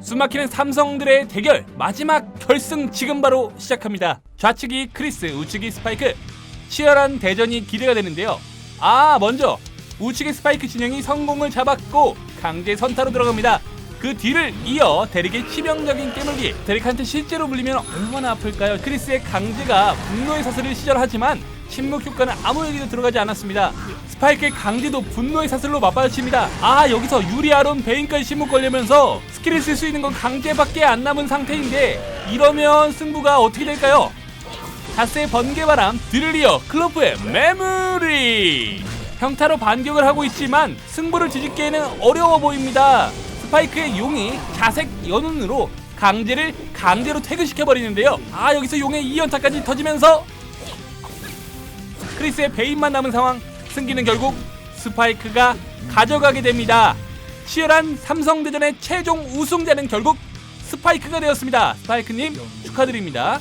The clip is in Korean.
숨막히는 삼성들의 대결 마지막 결승 지금 바로 시작합니다. 좌측이 크리스, 우측이 스파이크. 치열한 대전이 기대가 되는데요. 아 먼저 우측의 스파이크 진영이 성공을 잡았고 강제 선타로 들어갑니다. 그 뒤를 이어 데릭의 치명적인 깨물기. 데릭한테 실제로 물리면 얼마나 아플까요? 크리스의 강제가 분노의 사슬을 시전하지만 침묵 효과는 아무 얘기도 들어가지 않았습니다. 스파이크의 강제도 분노의 사슬로 맞받아칩니다. 아 여기서 유리 아론 베인까지 침묵 걸리면서 스킬을 쓸 수 있는 건 강제밖에 안 남은 상태인데 이러면 승부가 어떻게 될까요? 다스의 번개바람 이어 클로프의 메모리. 평타로 반격을 하고 있지만 승부를 뒤집기에는 어려워 보입니다. 스파이크의 용이 자색 연운으로 강제를 강제로 퇴근시켜 버리는데요. 아 여기서 용의 2연타까지 터지면서 크리스의 베인만 남은 상황. 승기는 결국 스파이크가 가져가게 됩니다 치열한 삼성대전의 최종 우승자는 결국 스파이크가 되었습니다. 스파이크님 축하드립니다